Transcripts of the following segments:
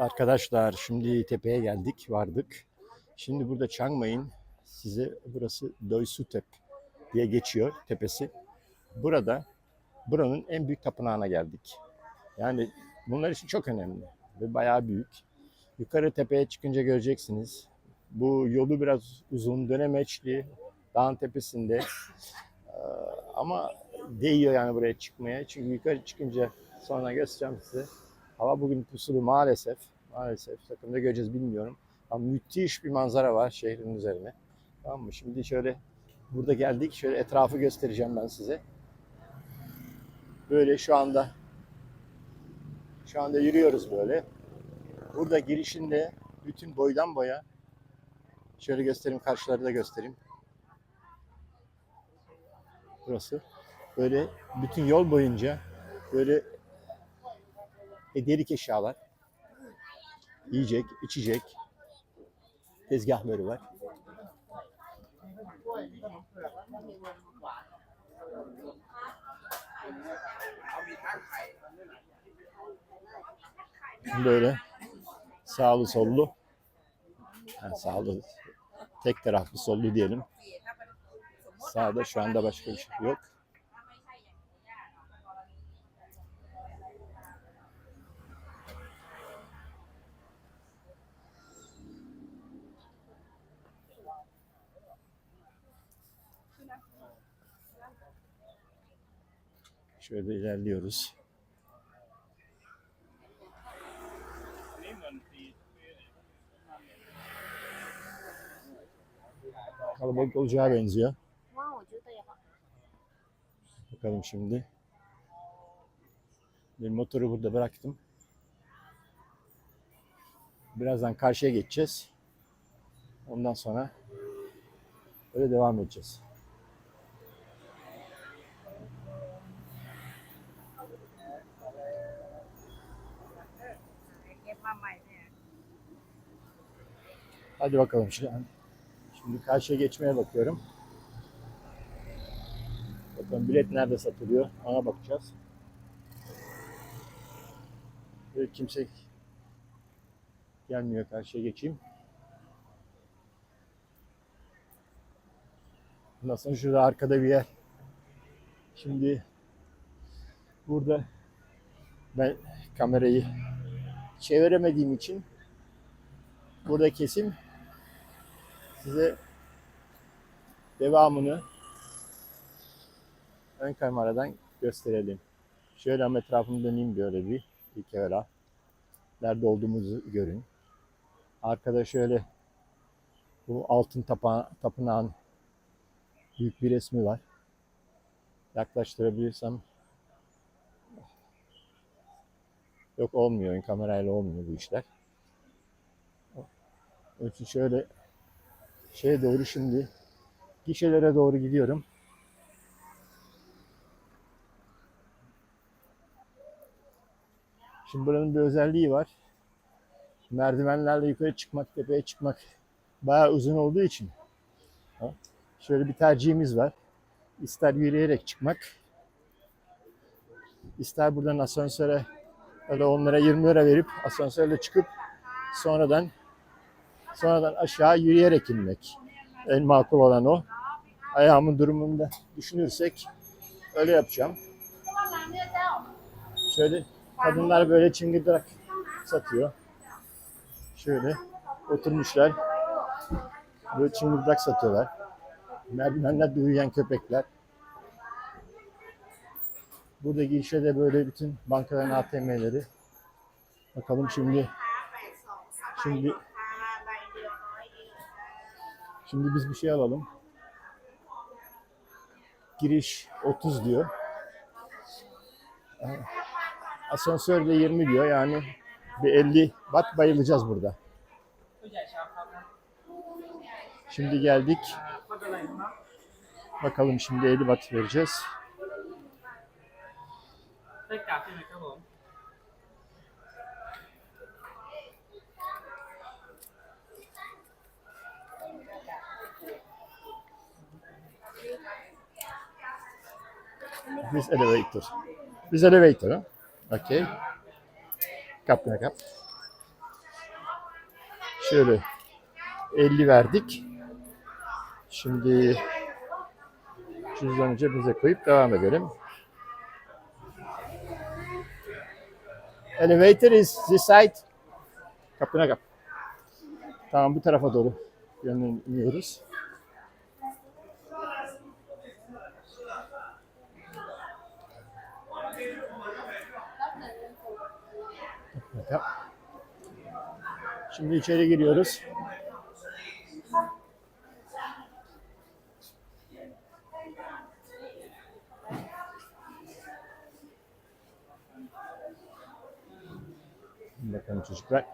Arkadaşlar şimdi tepeye geldik, vardık. Şimdi burada Chiang Mai'nin size burası Doi Sutep diye geçiyor tepesi. Burada buranın en büyük tapınağına geldik. Yani bunlar için çok önemli ve bayağı büyük. Yukarı tepeye çıkınca göreceksiniz. Bu yolu biraz uzun, dönemeçli, dağın tepesinde. Ee, Ama değiyor yani buraya çıkmaya. Çünkü yukarı çıkınca sonra göstereceğim size. Hava bugün pusulu maalesef. Maalesef. Takımda göreceğiz bilmiyorum. Ama müthiş bir manzara var şehrin üzerine. Tamam mı? Şimdi şöyle burada geldik. Şöyle etrafı göstereceğim ben size. Böyle şu anda şu anda yürüyoruz böyle. Burada girişinde bütün boydan boya şöyle göstereyim karşıları da göstereyim. Burası. Böyle bütün yol boyunca böyle hediyelik eşyalar, yiyecek, içecek, tezgahları var. Böyle sağlı sollu, yani sağlı tek taraflı sollu diyelim. Sağda şu anda başka bir şey yok. Şöyle ilerliyoruz. Kalabalık olacağı benziyor. Bakalım şimdi. Bir motoru burada bıraktım. Birazdan karşıya geçeceğiz. Ondan sonra öyle devam edeceğiz. Hadi bakalım şimdi. Şimdi karşıya geçmeye bakıyorum. Bakalım bilet nerede satılıyor ona bakacağız. Böyle kimse gelmiyor karşıya geçeyim. Sonra şurada arkada bir yer. Şimdi burada ben kamerayı çeviremediğim için burada kesim size devamını ön kameradan gösterelim. Şöyle ama etrafını döneyim böyle bir ilk evvela. Nerede olduğumuzu görün. Arkada şöyle bu altın tapa, tapınağın büyük bir resmi var. Yaklaştırabilirsem yok olmuyor. Kamerayla olmuyor bu işler. İçin şöyle şeye doğru şimdi gişelere doğru gidiyorum. Şimdi buranın bir özelliği var. Merdivenlerle yukarı çıkmak, tepeye çıkmak bayağı uzun olduğu için şöyle bir tercihimiz var. İster yürüyerek çıkmak, ister buradan asansöre öyle onlara 20 lira verip asansörle çıkıp sonradan sonradan aşağı yürüyerek inmek. En makul olan o. Ayağımın durumunu da düşünürsek öyle yapacağım. Şöyle kadınlar böyle çıngırdak satıyor. Şöyle oturmuşlar. Böyle çıngırdak satıyorlar. Merdivenlerde uyuyan köpekler. Buradaki işe de böyle bütün bankaların ATM'leri. Bakalım şimdi şimdi şimdi biz bir şey alalım. Giriş 30 diyor. Asansör de 20 diyor yani bir 50 watt bayılacağız burada. Şimdi geldik. Bakalım şimdi 50 watt vereceğiz. this elevator. This elevator, huh? Okay. Kap yine kap. Şöyle 50 verdik. Şimdi cüzdanı cebimize koyup devam edelim. Elevator is this side. Kapına kap. Tamam bu tarafa doğru yönleniyoruz. Kap. Şimdi içeri giriyoruz. Bakalım çocuklar.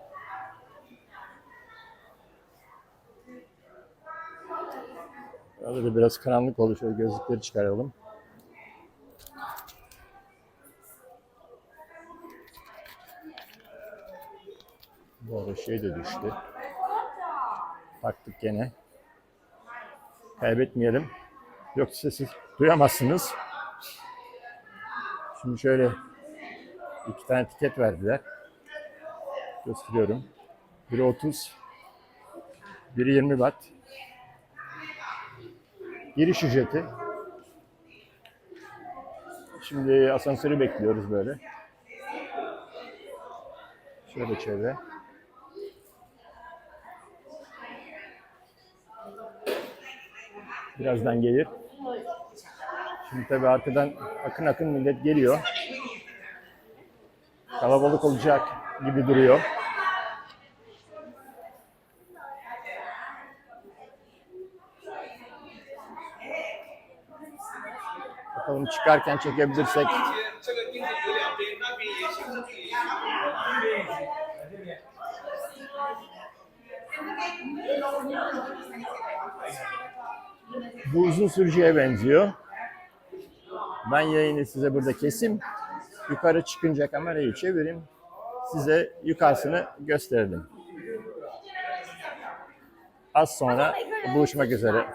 Burada da biraz karanlık oldu. Şöyle gözlükleri çıkaralım. Bu arada şey de düştü. Baktık gene. Kaybetmeyelim. Yoksa siz duyamazsınız. Şimdi şöyle iki tane tiket verdiler. Gösteriyorum. Biri 30, biri 20 watt. Giriş ücreti. Şimdi asansörü bekliyoruz böyle. Şöyle çevre. Birazdan gelir. Şimdi tabii arkadan akın akın millet geliyor. Kalabalık olacak gibi duruyor. Bakalım çıkarken çekebilirsek. Bu uzun sürücüye benziyor. Ben yayını size burada kesim. Yukarı çıkınca kamerayı çevireyim. Size yukarısını gösterelim. Az sonra buluşmak üzere.